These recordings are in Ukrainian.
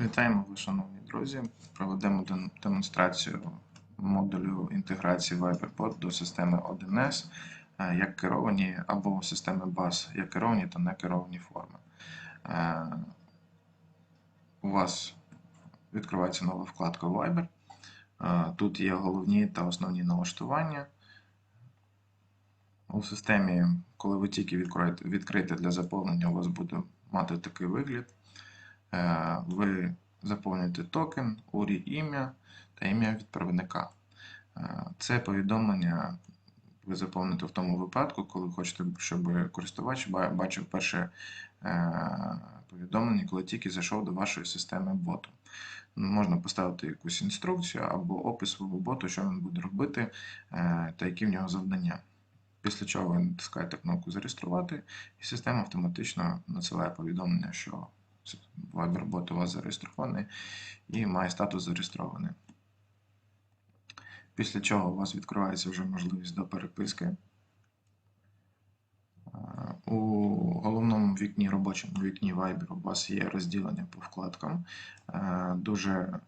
Вітаємо вас, шановні друзі. Проведемо демонстрацію модулю інтеграції ViberBot до системи 1С е, як керовані або системи BAS, як керовані та не керовані форми. Е, У вас відкривається нова вкладка Viber. Е, Тут є головні та основні налаштування. У системі, коли ви тільки відкрите для заповнення, у вас буде мати такий вигляд. Е, ви заповнюєте токен, URI ім'я та ім'я відправника. Е, Це повідомлення ви заповните в тому випадку, коли хочете, щоб користувач бачив перше е, повідомлення, коли тільки зайшов до вашої системи боту. Можна поставити якусь інструкцію або опис свого боту, що він буде робити та які в нього завдання. Після чого ви натискаєте кнопку Зареєструвати, і система автоматично надсилає повідомлення, що Viber-бот у вас зареєстрований і має статус зареєстрований. Після чого у вас відкривається вже можливість до переписки. У головному вікні, робочому вікні Viber у вас є розділення по вкладкам. Е, Дуже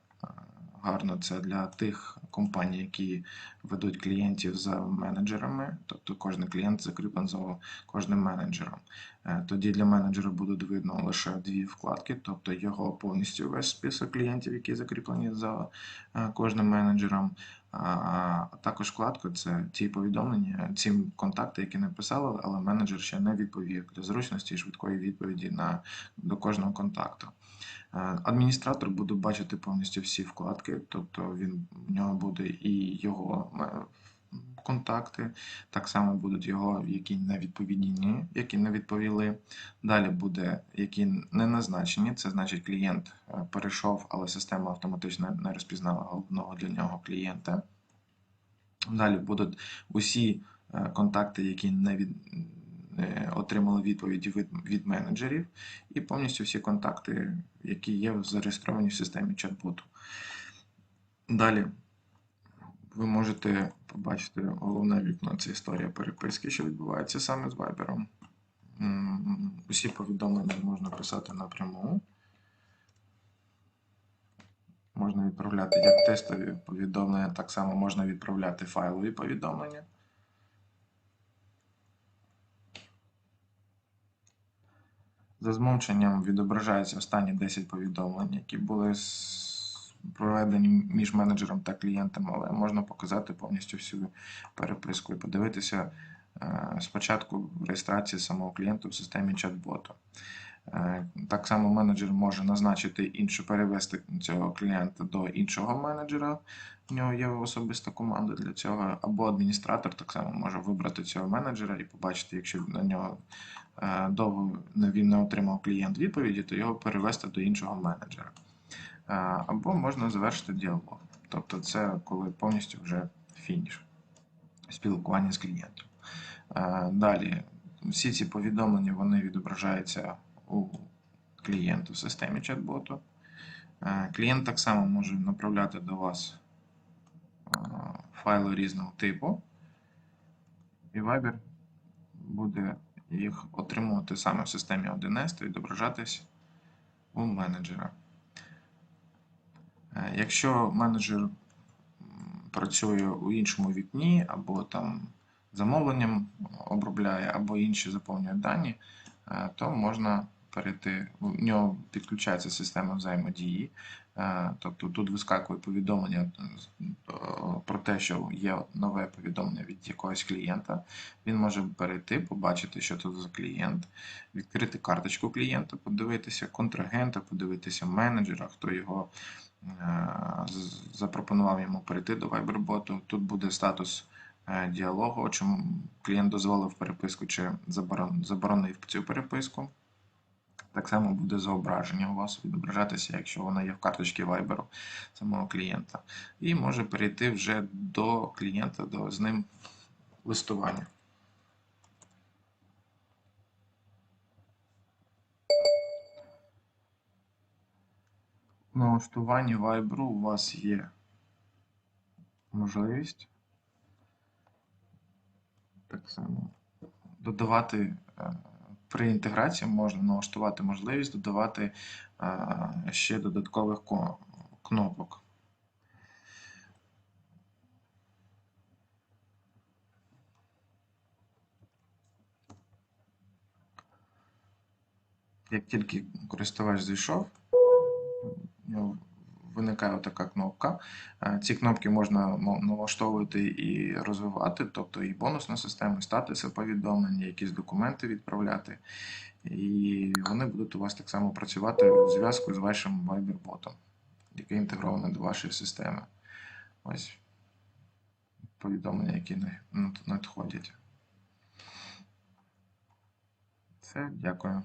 гарно це для тих компаній, які ведуть клієнтів за менеджерами, тобто кожен клієнт закріплений за кожним менеджером. Е, Тоді для менеджера буде видно лише дві вкладки, тобто його повністю весь список клієнтів, які закріплені за е, кожним менеджером. А також вкладка це ті повідомлення, ці контакти, які написали, але менеджер ще не відповів для зручності і швидкої відповіді на, до кожного контакту. Е, Адміністратор буде бачити повністю всі вкладки, тобто він, в нього буде і його контакти, так само будуть його, які не відповідні, які не відповіли. Далі буде, які не назначені, це значить клієнт е, перейшов, але система автоматично не розпізнала головного для нього клієнта. Далі будуть усі е, контакти, які не від, е, отримали відповіді від, від менеджерів, і повністю всі контакти, які є зареєстровані в системі чат-боту. Далі ви можете побачити головне вікно це історія переписки, що відбувається саме з Viber. Усі повідомлення можна писати напряму. Можна відправляти як тестові повідомлення, так само можна відправляти файлові повідомлення. За змовченням відображаються останні 10 повідомлень, які були с- проведені між менеджером та клієнтом, але можна показати повністю всю переписку і подивитися е, спочатку реєстрації самого клієнта в системі чат-боту. Е, Так само менеджер може назначити іншу, перевести цього клієнта до іншого менеджера. В нього є особиста команда для цього, або адміністратор так само може вибрати цього менеджера і побачити, якщо на нього е, довго він не отримав клієнт відповіді, то його перевести до іншого менеджера. Або можна завершити діалог. Тобто це коли повністю вже фініш спілкування з клієнтом. Далі, всі ці повідомлення вони відображаються у клієнту в системі чат-боту. Клієнт так само може направляти до вас файли різного типу, і Viber буде їх отримувати саме в системі 1С та відображатись у менеджера. Е, Якщо менеджер працює у іншому вікні, або там замовленням обробляє, або інші заповнює дані, е, то можна перейти. У нього підключається система взаємодії. Е, Тобто тут вискакує повідомлення про те, що є нове повідомлення від якогось клієнта. Він може перейти, побачити, що тут за клієнт, відкрити карточку клієнта, подивитися контрагента, подивитися менеджера, хто його запропонував йому перейти до Viber-боту. Тут буде статус е, діалогу, чому клієнт дозволив переписку чи заборонив цю переписку. Так само буде зображення у вас відображатися, якщо воно є в карточці Viber самого клієнта. І може перейти вже до клієнта, до з ним листування. В налаштуванні Viber у вас є. Можливість так само. Додавати е, при інтеграції можна налаштувати можливість додавати е, ще додаткових кнопок. Як тільки користувач зайшов, виникає така кнопка. Е, Ці кнопки можна налаштовувати і розвивати, тобто і бонусну систему, і статуси повідомлення, якісь документи відправляти. І вони будуть у вас так само працювати у зв'язку з вашим Viber-ботом, який інтегрований до вашої системи. Ось повідомлення, які надходять. Все, дякую.